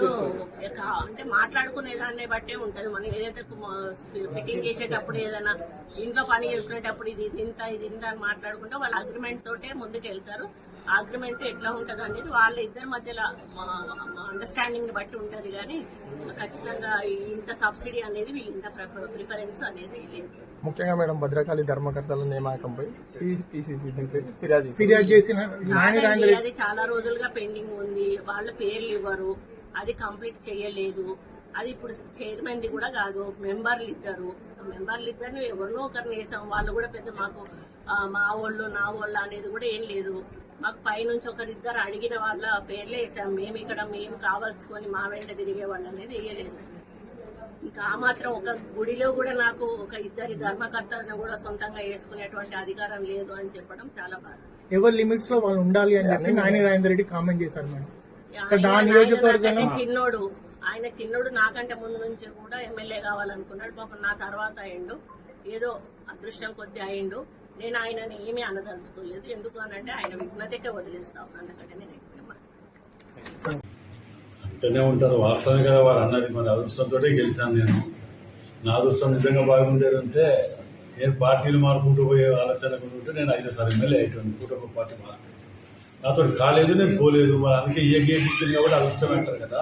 వాళ్ళు అంటే మాట్లాడుకునే దాన్ని బట్టే ఉంటది. మనం ఏదైతే ఫిట్టింగ్ చేసేటప్పుడు ఏదైనా ఇంట్లో పని చేసుకునేటప్పుడు ఇది ఇది ఇంత ఇది ఇంత అని మాట్లాడుకుంటే వాళ్ళ అగ్రిమెంట్ తోటే ముందుకు వెళ్తారు అగ్రిమెంట్ ఎట్లా ఉంటది అనేది వాళ్ళ ఇద్దరి మధ్యలో అండర్స్టాండింగ్ బట్టి ఉంటది కానీ ఖచ్చితంగా ఇంత సబ్సిడీ అనేది వీళ్ళు ఇంత ప్రిఫరెన్స్ అనేది లేదు. ముఖ్యంగా మేడం భద్రకాళి ధర్మకర్తల నియామకంపై ఫిర్యాదు చేసిన చాలా రోజులుగా పెండింగ్ ఉంది. వాళ్ళ పేర్లు ఇవ్వరు. అది కంప్లీట్ చేయలేదు. అది ఇప్పుడు చైర్మన్ ది కూడా కాదు మెంబర్లు ఇద్దరు మెంబర్లు ఇద్దరిని ఎవరినో ఒకరిని వేసాం. వాళ్ళు కూడా పెద్ద మాకు మా వాళ్ళు నా వాళ్ళు అనేది కూడా ఏం లేదు. మాకు పైనుంచి ఒకరిద్దరు అడిగిన వాళ్ళ పేర్లే వేసాం. మేము ఇక్కడ మేము కావాల్సుకొని మా వెంట తిరిగే వాళ్ళు అనేది వేయలేదు. ఇంకా ఆ మాత్రం ఒక గుడిలో కూడా నాకు ఒక ఇద్దరి ధర్మకర్తలను కూడా సొంతంగా వేసుకునేటువంటి అధికారం లేదు అని చెప్పడం చాలా బాధ. ఎవరి లిమిట్స్లో వాళ్ళు ఉండాలి అని చెప్పి నాని రాజేందర్ రెడ్డి కామెంట్ చేశారు మేడం. నా చిన్నోడు. ఆయన చిన్నోడు నాకంటే ముందు నుంచి కూడా ఎమ్మెల్యే కావాలనుకున్నాడు. పాపం నా తర్వాత అయిండు ఏదో అదృష్టం కొద్ది అయిండు నేను ఆయనని ఏమీ అనదలుచుకోలేదు. ఎందుకు అని అంటే ఆయన విఘ్నతకే వదిలేస్తాం అందుకంటే నేను ఎక్కువ. అంటూనే ఉంటారు. వాస్తవమే కదా వారు అన్నది. మరి అదృష్టంతో గెలిచాను నేను. నా అదృష్టం నిజంగా బాగుండేది అంటే నేను పార్టీలు మారుకుంటూ పోయే ఆలోచన ఉంటే నేను ఐదు సార్లు ఎమ్మెల్యే అయిపోయింది కుటుంబ పార్టీ మారుతుంది. నాతో కాలేదు నేను పోలేదు. మరి అందుకే ఏ గేమ్ ఇచ్చింది కాబట్టి అదృష్టం అంటారు కదా.